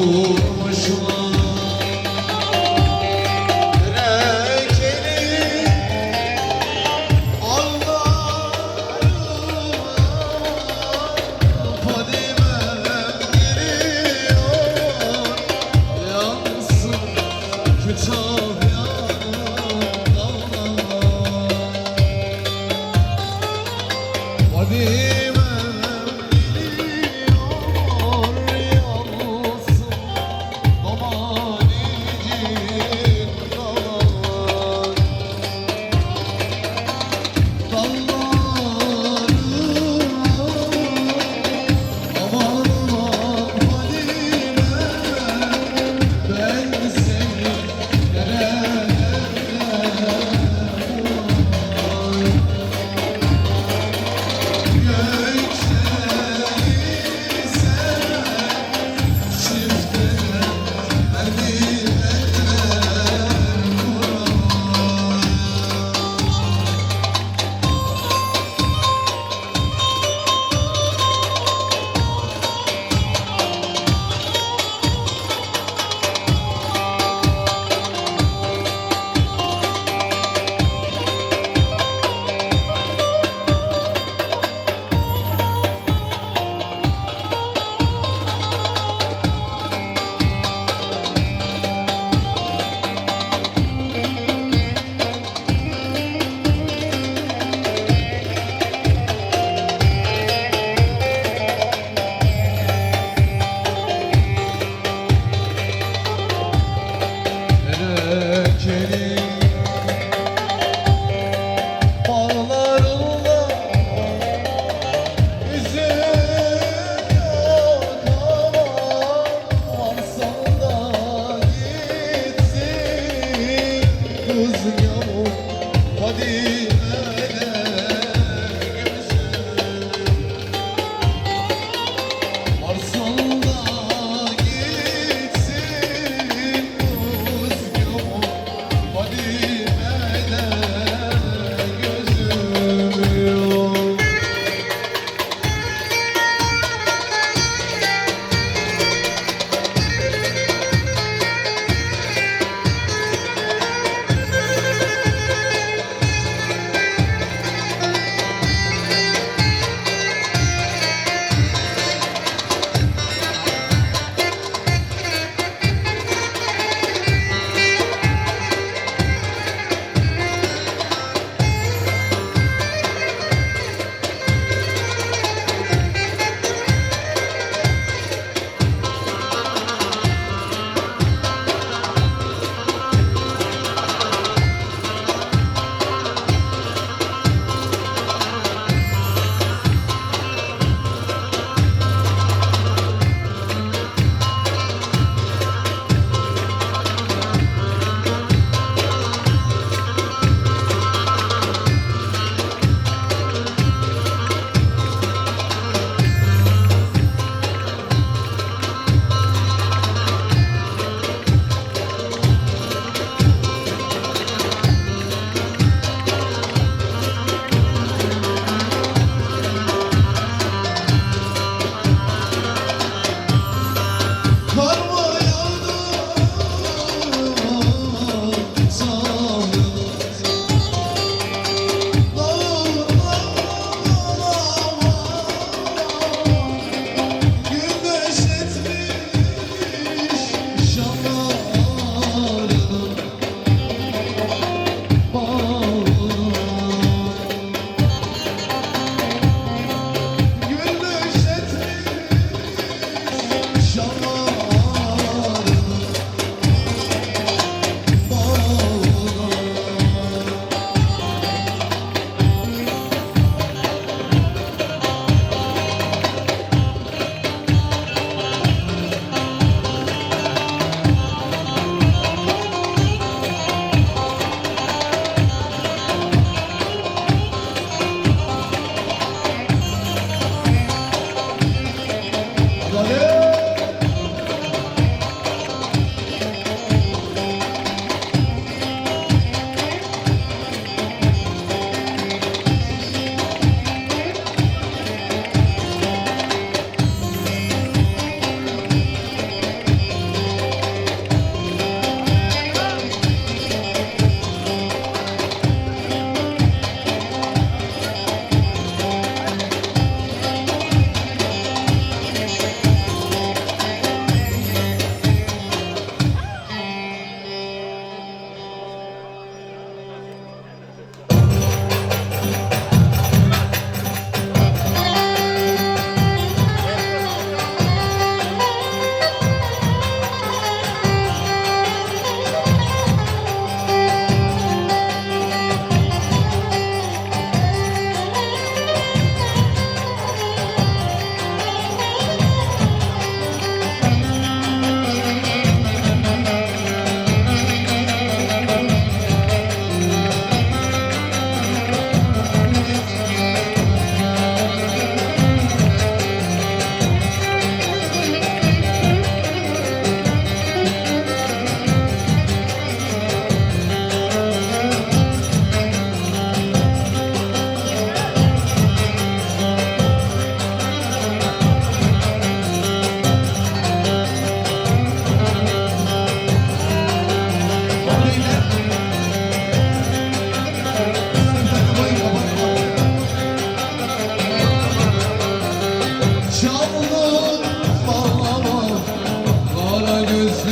Oh. Thank you. Rüzgar o Kadime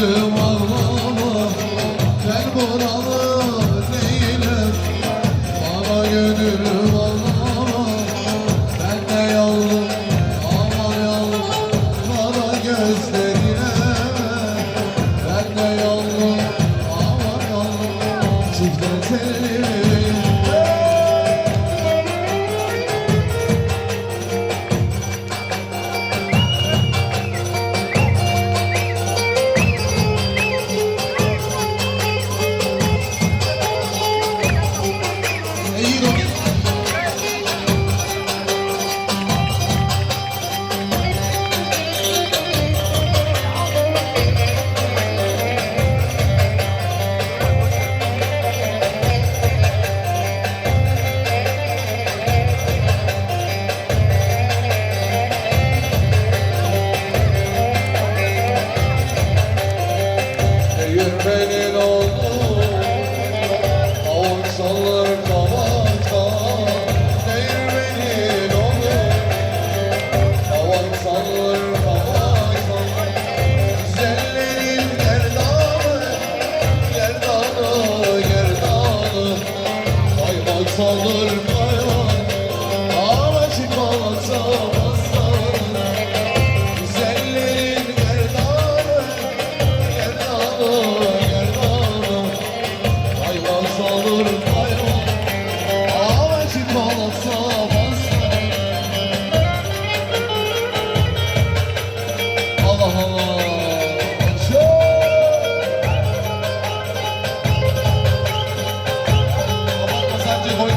Kara gözlüm ağlama Ben buralı değilim Bana gönül ağlama Ben de yalnız ama yalnız Kara gözlerine. Ben de yalnız Jibon